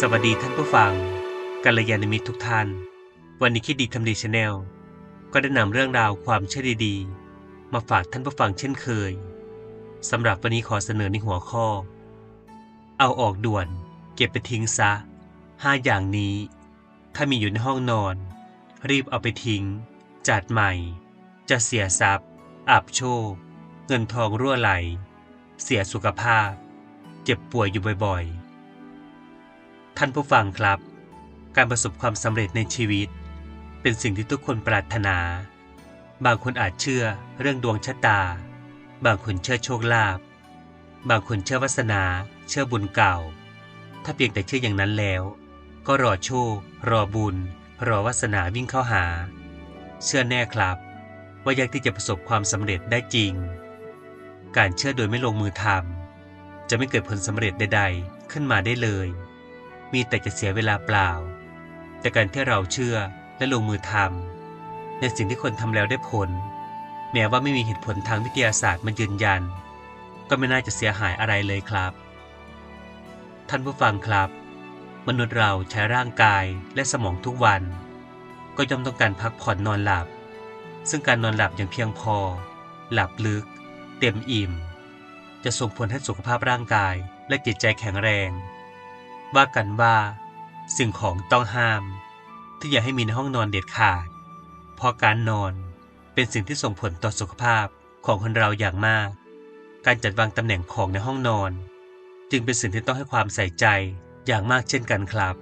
สวัสดีท่านผู้ฟังกัลยาณมิตรทุกท่าน วันนี้คิดดีทำดีชาแนลก็ได้นำเรื่องราวความเชื่อดีๆ มาฝากท่านผู้ฟังเช่นเคยสำหรับวันนี้ขอเสนอในหัวข้อ เอาออกด่วน เก็บไปทิ้งซะห้าอย่างนี้ ถ้ามีอยู่ในห้องนอน รีบเอาไปทิ้ง จัดใหม่ จะเสียทรัพย์อับโชค เงินทองรั่วไหล เสียสุขภาพ เจ็บป่วยอยู่บ่อยๆ ท่านผู้ฟังครับ การประสบความสำเร็จในชีวิต เป็นสิ่งที่ทุกคนปรารถนา บางคนอาจเชื่อเรื่องดวงชะตา บางคนเชื่อโชคลาภบางคนเชื่อวาสนา เชื่อบุญเก่า ถ้าเพียงแต่เชื่ออย่างนั้นแล้ว ก็รอโชค รอบุญ รอวาสนาวิ่งเข้าหา เชื่อแน่ครับ ว่ายากที่จะประสบความสำเร็จได้จริง การเชื่อโดยไม่ลงมือทำจะไม่เกิดผลสำเร็จใด ๆ ขึ้นมาได้เลย มีแต่จะเสียเวลาเปล่า แต่การที่เราเชื่อและลงมือทำในสิ่งที่คนทำแล้วได้ผล แม้ว่าไม่มีเหตุผลทางวิทยาศาสตร์มายืนยัน ก็ไม่น่าจะเสียหายอะไรเลยครับ ท่านผู้ฟังครับ มนุษย์เราใช้ร่างกายและสมองทุกวัน ก็ย่อมต้องการพักผ่อนนอนหลับ ซึ่งการนอนหลับอย่างเพียงพอ หลับลึก เต็มอิ่ม จะส่งผลให้สุขภาพร่างกายและจิตใจแข็งแรง ว่ากันว่า สิ่งของต้องห้าม ที่อย่าให้มีในห้องนอนเด็ดขาด เพราะการนอนเป็นสิ่งที่ส่งผลต่อสุขภาพของคนเราอย่างมาก การจัดวางตำแหน่งของในห้องนอน จึงเป็นสิ่งที่ต้องให้ความใส่ใจอย่างมากเช่นกันครับ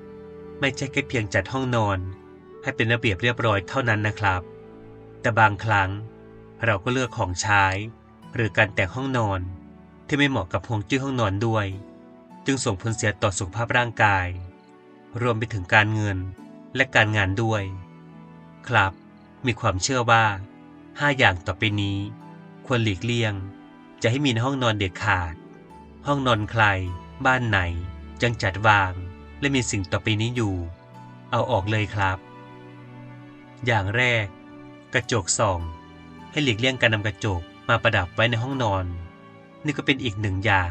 ไม่ใช่แค่เพียงจัดห้องนอน ให้เป็นระเบียบเรียบร้อยเท่านั้นนะครับ แต่บางครั้งเราก็เลือกของใช้ หรือการแต่งห้องนอนที่ไม่เหมาะกับฮวงจุ้ยห้องนอนด้วย จึงส่งผลเสียต่อสุขภาพร่างกาย รวมไปถึงการเงินและการงานด้วย ครับ มีความเชื่อว่า 5 อย่างต่อไปนี้ ควรหลีกเลี่ยง จะให้มีในห้องนอนเด็ดขาด ห้องนอนใคร บ้านไหนยังจัดวาง และมีสิ่งต่อไปนี้อยู่ เอาออกเลยครับ อย่างแรก กระจกส่อง ให้หลีกเลี่ยงการนำกระจกมาประดับไว้ในห้องนอน นี่ก็เป็นอีกหนึ่งอย่าง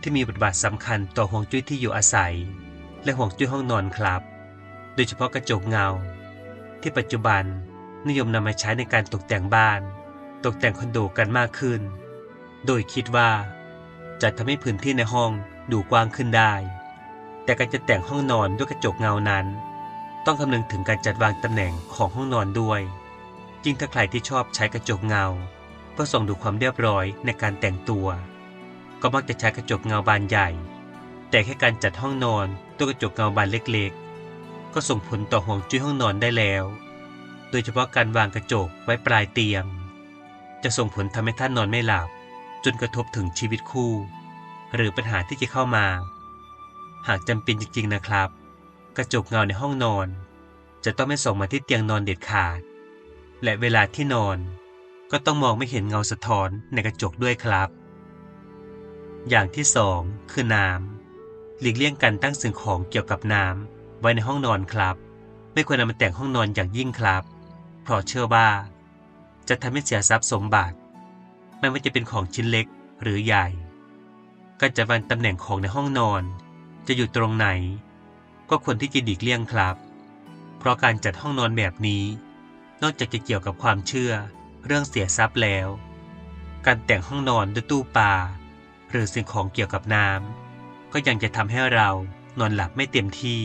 ที่มีบทบาทสำคัญต่อห่วงจุ้ยที่อยู่อาศัย และห่วงจุ้ยห้องนอนครับ โดยเฉพาะกระจกเงา ที่ปัจจุบันนิยมนำมาใช้ในการตกแต่งบ้าน ตกแต่งคอนโดกันมากขึ้น โดยคิดว่า จะทำให้พื้นที่ในห้องดูกว้างขึ้นได้ แต่การจะแต่งห้องนอนด้วยกระจกเงานั้น ต้องคำนึงถึงการจัดวางตำแหน่งของห้องนอนด้วยยิ่งถ้าใครที่ชอบใช้กระจกเงา เพื่อส่องดูความเรียบร้อยในการแต่งตัว ก็มักจะใช้กระจกเงาบานใหญ่ แต่แค่การจัดห้องนอนด้วกระจกเงาบานเล็กๆ ก็ส่งผลต่อห่วงจุ้ยห้องนอนได้แล้ว โดยเฉพาะการวางกระจกไว้ปลายเตียง จะส่งผลทำให้ท่านนอนไม่หลับ จนกระทบถึงชีวิตคู่ หรือปัญหาที่จะเข้ามา หากจำเป็นจริงๆนะครับ กระจกเงาในห้องนอน จะต้องไม่ส่องมาที่เตียงนอนเด็ดขาด และเวลาที่นอน ก็ต้องมองไม่เห็นเงาสะท้อนในกระจกด้วยครับ อย่างที่สองคือน้ำหลีกเลี่ยงการตั้งสิ่งของเกี่ยวกับน้ำไว้ในห้องนอนครับ ไม่ควรนำมาแต่งห้องนอนอย่างยิ่งครับ เพราะเชื่อว่า จะทำให้เสียทรัพย์สมบัติ ไม่ว่าจะเป็นของชิ้นเล็กหรือใหญ่ การจัดวางตำแหน่งของในห้องนอน จะอยู่ตรงไหน ก็ควรที่จะดีกเลี่ยงครับ เพราะการจัดห้องนอนแบบนี้ นอกจากจะเกี่ยวกับความเชื่อ เรื่องเสียทรัพย์แล้ว การแต่งห้องนอนด้วยตู้ปลา หรือสิ่งของเกี่ยวกับน้ำก็ยังจะทำให้เรานอนหลับไม่เต็มที่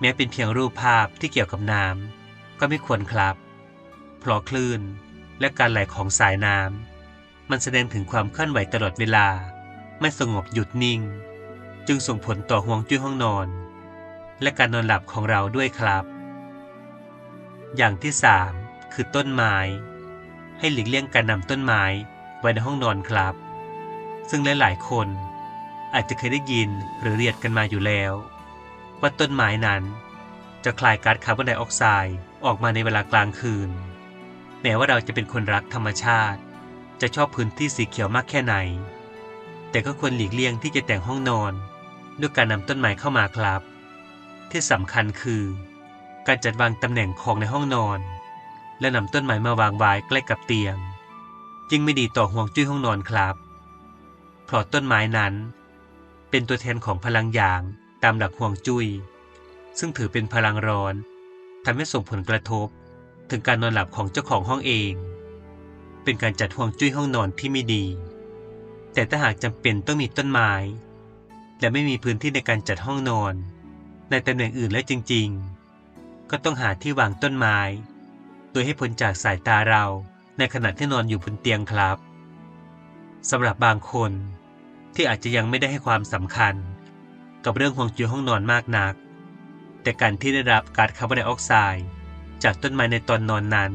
แม้เป็นเพียงรูปภาพที่เกี่ยวกับน้ำก็ไม่ควรครับ เพราะคลื่นและการไหลของสายน้ำมันแสดงถึงความเคลื่อนไหวตลอดเวลา ไม่สงบหยุดนิ่ง จึงส่งผลต่อห่วงจุ้ยห้องนอน และการนอนหลับของเราด้วยครับ อย่างที่สามคือต้นไม้ ให้หลีกเลี่ยงการนำต้นไม้ไว้ในห้องนอนครับ ซึ่งหลายๆ คน อาจจะเคยได้ยินหรือเรียนกันมาอยู่แล้ว ว่าต้นไม้นั้น จะคลายก๊าซคาร์บอนไดออกไซด์ออกมาในเวลากลางคืน แม้ว่าเราจะเป็นคนรักธรรมชาติ จะชอบพื้นที่สีเขียวมากแค่ไหน แต่ก็ควรหลีกเลี่ยงที่จะแต่งห้องนอน ด้วยการนำต้นไม้เข้ามาครับ ที่สำคัญคือ การจัดวางตำแหน่งของในห้องนอน และนำต้นไม้มาวางไว้ใกล้กับเตียง จึงไม่ดีต่อห่วงจุ้ยห้องนอนครับ เพราะต้นไม้นั้น เป็นตัวแทนของพลังหยางตามหลักห่วงจุย้ยซึ่งถือเป็นพลังร้อนทำให้ส่งผลกระทบ ถึงการนอนหลับของเจ้าของห้องเอง เป็นการจัดห่วงจุ้ยห้องนอนที่ไม่ดี แต่ถ้าหากจำเป็นต้องมีต้นไม้ และไม่มีพื้นที่ในการจัดห้องนอน ในตำแหน่งอื่นแล้วจริง ๆ ก็ต้องหาที่วางต้นไม้ โดยให้พ้นจากสายตาเราในขณะที่นอนอยู่บนเตียงครับสำหรับบางคน ที่อาจจะยังไม่ได้ให้ความสำคัญ กับเรื่องห่วงจุ้ยห้องนอนมากนัก แต่การที่ได้รับก๊าซคาร์บอนไดออกไซด์จากต้นไม้ในตอนนอนนั้น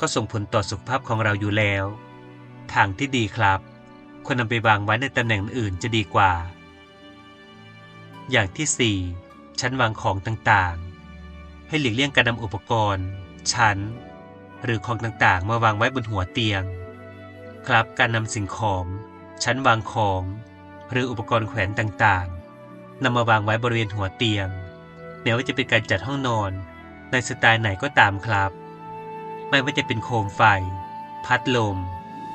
ก็ส่งผลต่อสุขภาพของเราอยู่แล้ว ทางที่ดีครับ ควรนำไปวางไว้ในตำแหน่งอื่นจะดีกว่า อย่างที่ 4 ชั้นวางของต่างๆ ให้หลีกเลี่ยงการนำอุปกรณ์ ชั้น หรือของต่างๆ มาวางไว้บนหัวเตียง ครับการนำสิ่งของ ชั้นวางของ หรืออุปกรณ์แขวนต่างๆนำมาวางไว้บริเวณหัวเตียงแม้ว่าจะเป็นการจัดห้องนอนในสไตล์ไหนก็ตามครับ ไม่ว่าจะเป็นโคมไฟ พัดลม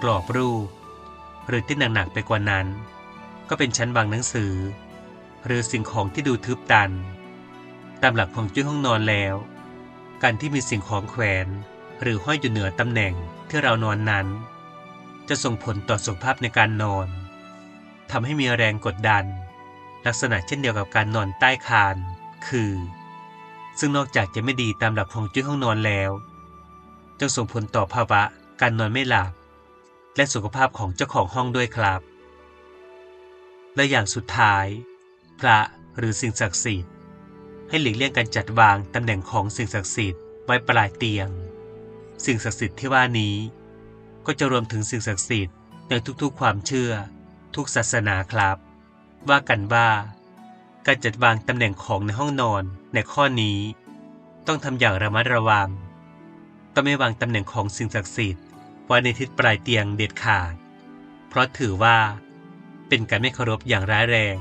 กรอบรูป หรือที่หนักๆไปกว่านั้น ก็เป็นชั้นวางหนังสือ หรือสิ่งของที่ดูทึบตัน ตามหลักของจุ้ห้องนอนแล้ว การที่มีสิ่งของแขวน หรือห้อยอยู่เหนือตำแหน่งที่เรานอนนั้น จะส่งผลต่อสุขภาพในการนอนทำให้มีแรงกดดัน ลักษณะเช่นเดียวกับการนอนใต้คาน คือ ซึ่งนอกจากจะไม่ดีตามหลักของจุ้ยห้องนอนแล้วจะส่งผลต่อภาวะการนอนไม่หลับ และสุขภาพของเจ้าของห้องด้วยครับ และอย่างสุดท้าย พระหรือสิ่งศักดิ์สิทธิ์ ให้หลีกเลี่ยงการจัดวางตำแหน่งของสิ่งศักดิ์สิทธิ์ไว้ปลายเตียง สิ่งศักดิ์สิทธิ์ที่ว่านี้ ก็จะรวมถึงสิ่งศักดิ์สิทธิ์ในทุกๆความเชื่อ ทุกศาสนาครับ ว่ากันว่า การจัดวางตำแหน่งของในห้องนอนในข้อนี้ ต้องทำอย่างระมัดระวังต้องไม่วางตำแหน่งของสิ่งศักดิ์สิทธิ์ไว้ในทิศปลายเตียงเด็ดขาด เพราะถือว่า เป็นการไม่เคารพอย่างร้ายแรง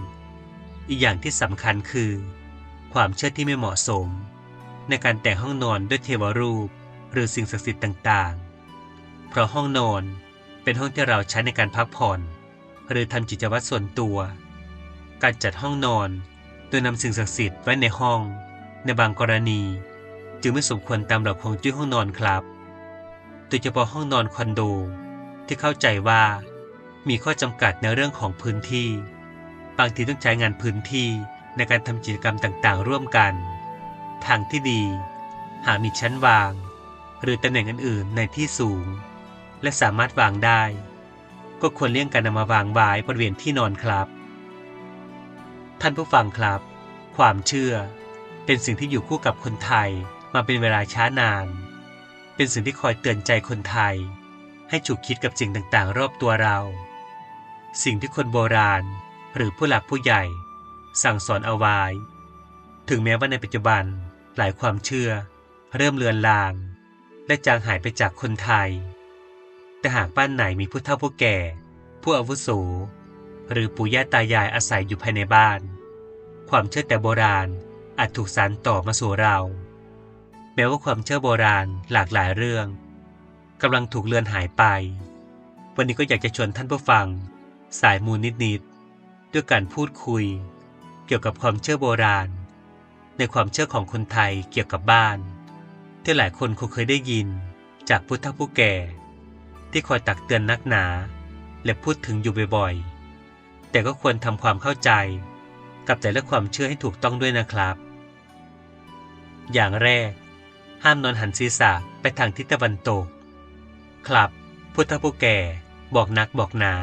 อีกอย่างที่สำคัญคือ ความเชื่อที่ไม่เหมาะสม ในการแต่งห้องนอนด้วยเทวรูป หรือสิ่งศักดิ์สิทธิ์ต่างๆ เพราะห้องนอนเป็นห้องที่เราใช้ในการพักผ่อน หรือทำกิจวัตรส่วนตัว การจัดห้องนอนโดยนำสิ่งศักดิ์สิทธิ์ไว้ในห้อง ในบางกรณี จึงไม่สมควรตามหลักของจุ้ยห้องนอนครับโดยเฉพาะห้องนอนคอนโด ที่เข้าใจว่ามีข้อจำกัดในเรื่องของพื้นที่ บางทีต้องใช้งานพื้นที่ในการทำกิจกรรมต่างๆ ร่วมกัน ทางที่ดี หากมีชั้นวาง หรือตำแหน่งอื่นๆในที่สูง และสามารถวางได้ ก็ควรเลี่ยงการนำมาวางไว้บริเวณที่นอนครับ ท่านผู้ฟังครับ ความเชื่อ เป็นสิ่งที่อยู่คู่กับคนไทยมาเป็นเวลาช้านาน เป็นสิ่งที่คอยเตือนใจคนไทย ให้ฉุกคิดกับสิ่งต่างๆ รอบตัวเรา สิ่งที่คนโบราณหรือผู้หลักผู้ใหญ่ สั่งสอนเอาไว้ ถึงแม้ว่าในปัจจุบันหลายความเชื่อ เริ่มเลือนลาง และจางหายไปจากคนไทย แต่หากบ้านไหนมีผู้เฒ่าผู้แก่ ผู้อาวุโส หรือปู่ย่าตายายอาศัยอยู่ภายในบ้าน ความเชื่อแต่โบราณอาจถูกสานต่อมาสู่เรา แม้ว่าความเชื่อโบราณหลากหลายเรื่องกำลังถูกเลือนหายไป วันนี้ก็อยากจะชวนท่านผู้ฟัง สายมูลนิดๆด้วยการพูดคุย เกี่ยวกับความเชื่อโบราณ ในความเชื่อของคนไทยเกี่ยวกับบ้าน ที่หลายคนคงเคยได้ยินจากผู้เฒ่าผู้แก่ ที่คอยตักเตือนนักหนา และพูดถึงอยู่บ่อยๆ แต่ก็ควรทำความเข้าใจ กับแต่ละความเชื่อให้ถูกต้องด้วยนะครับ อย่างแรก ห้ามนอนหันศีรษะไปทางทิศตะวันตก ครับ พุทธผู้แก่บอกนักบอกหนา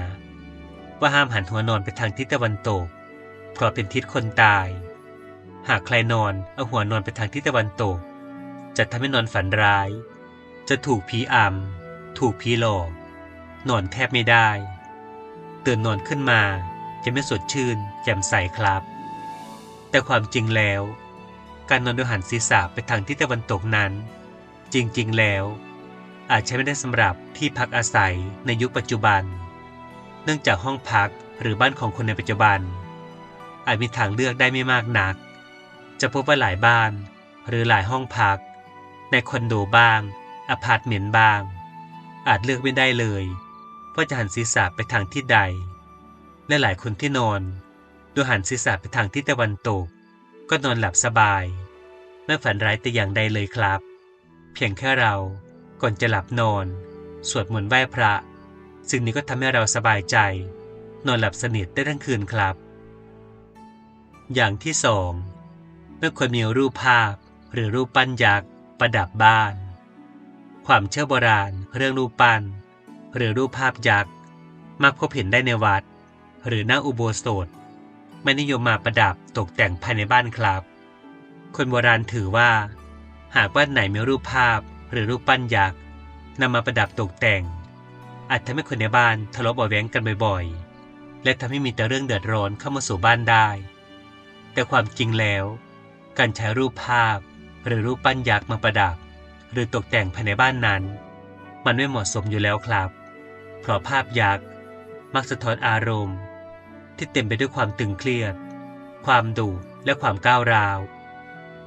ว่าห้ามหันหัวนอนไปทางทิศตะวันตก เพราะเป็นทิศคนตาย หากใครนอนเอาหัวนอนไปทางทิศตะวันตก จะทำให้นอนฝันร้าย จะถูกผีอำ ถูกผีหลอกนอนแทบไม่ได้ ตื่นนอนขึ้นมาจะไม่สดชื่น แจ่มใสครับ แต่ความจริงแล้ว การนอนโดยหันศีรษะไปทางทิศตะวันตกนั้น จริงๆแล้ว อาจใช้ไม่ได้สำหรับที่พักอาศัยในยุคปัจจุบัน เนื่องจากห้องพักหรือบ้านของคนในปัจจุบัน อาจมีทางเลือกได้ไม่มากนัก จะพบว่าหลายบ้านหรือหลายห้องพัก ในคอนโดบ้างอพาร์ตเมนต์บ้าง อาจเลือกไม่ได้เลยว่าจะหันศีรษะไปทางทิศใด และหลายคนที่นอนโดยหันศีรษะไปทางทิศตะวันตก ก็นอนหลับสบาย ไม่ฝันร้ายแต่อย่างใดเลยครับ เพียงแค่เราก่อนจะหลับนอน สวดมนต์ไหว้พระสิ่งนี้ก็ทำให้เราสบายใจ นอนหลับสนิทได้ทั้งคืนครับ อย่างที่สองไม่ควรมีรูปภาพหรือรูปปั้นยักษ์ประดับบ้าน ความเชื่อโบราณ เรื่องรูปปั้นหรือรูปภาพยักษ์มักพบเห็นได้ในวัด หรือหน้าอุโบสถ ไม่นิยมมาประดับตกแต่งภายในบ้านครับ คนโบราณถือว่า หากบ้านไหนมีรูปภาพหรือรูปปั้นยักษ์นำมาประดับตกแต่ง อาจทำให้คนในบ้านทะเลาะเบาแว้งกันบ่อยๆ และทำให้มีแต่เรื่องเดือดร้อนเข้ามาสู่บ้านได้ แต่ความจริงแล้ว การใช้รูปภาพหรือรูปปั้นยักษ์มาประดับ หรือตกแต่งภายในบ้านนั้น มันไม่เหมาะสมอยู่แล้วครับ เพราะภาพยักษ์มักสะท้อนอารมณ์ ที่เต็มไปด้วยความตึงเครียด ความดุและความก้าวร้าว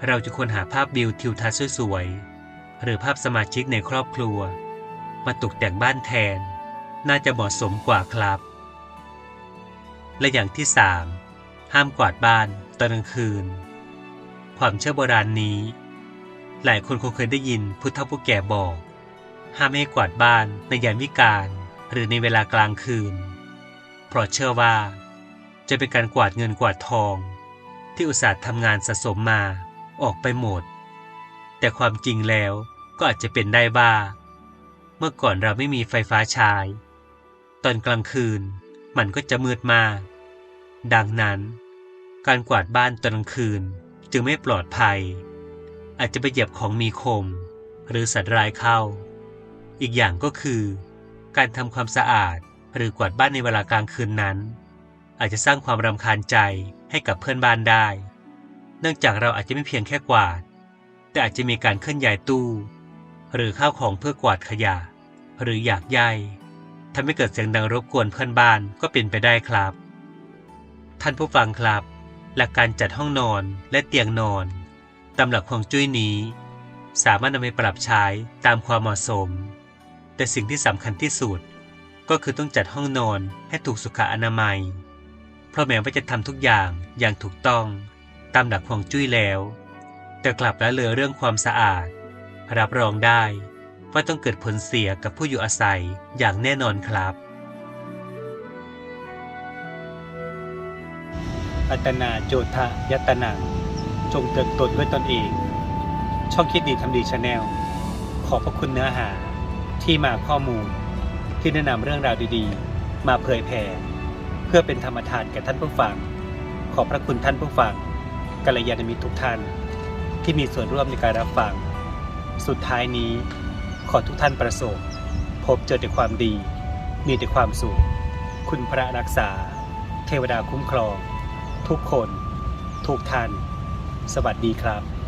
เราจะควรหาภาพวิวทิวทัศน์สวยๆหรือภาพสมาชิกในครอบครัว มาตกแต่งบ้านแทน น่าจะเหมาะสมกว่าครับ และอย่างที่สามห้ามกวาดบ้านตอนกลางคืน ความเชื่อโบราณนี้ หลายคนคงเคยได้ยินผู้เฒ่าผู้แก่บอก ห้ามไม่ให้กวาดบ้านในยามวิกาลหรือในเวลากลางคืน เพราะเชื่อว่า จะเป็นการกวาดเงินกวาดทอง ที่อุตส่าห์ทำงานสะสมมาออกไปหมด แต่ความจริงแล้วก็อาจจะเป็นได้ว่าเมื่อก่อนเราไม่มีไฟฟ้าใช้ ตอนกลางคืนมันก็จะมืดมาก ดังนั้น การกวาดบ้านตอนกลางคืนจึงไม่ปลอดภัย อาจจะไปเหยียบของมีคม หรือสัตว์ร้ายเข้า อีกอย่างก็คือ การทำความสะอาดหรือกวาดบ้านในเวลากลางคืนนั้น อาจจะสร้างความรำคาญใจให้กับเพื่อนบ้านได้ เนื่องจากเราอาจจะไม่เพียงแค่กวาด แต่อาจจะมีการเคลื่อนย้ายตู้ หรือข้าวของเพื่อกวาดขยะ หรืออยากใยทำให้เกิดเสียงดังรบกวนเพื่อนบ้านก็เป็นไปได้ครับ ท่านผู้ฟังครับ หลักการจัดห้องนอนและเตียงนอน ตามหลักฮวงจุ้ยนี้ สามารถนำไปปรับใช้ตามความเหมาะสม แต่สิ่งที่สำคัญที่สุด ก็คือต้องจัดห้องนอนให้ถูกสุขอนามัย เพราะแม้ว่าจะทำทุกอย่างอย่างถูกต้องตามหลักฮวงจุ้ยแล้ว แต่กลับละเลยเรื่องความสะอาด รับรองได้ว่าต้องเกิดผลเสียกับผู้อยู่อาศัยอย่างแน่นอนครับ อัตนาโจทะยตนา จงเตือนตด้วยตนเอง ช่องคิดดีทำดีชาแนลขอบพระคุณเนื้อหาที่มาข้อมูล ที่แนะนำเรื่องราวดีๆ มาเผยแผ่เพื่อเป็นธรรมทานแก่ท่านผู้ฟัง ขอบพระคุณท่านผู้ฟังกัลยาณมิตรทุกท่าน ที่มีส่วนร่วมในการรับฟัง สุดท้ายนี้ ขอทุกท่านประสบ พบเจอแต่ความดี มีแต่ความสุข คุณพระรักษา เทวดาคุ้มครอง ทุกคน ทุกท่าน สวัสดีครับ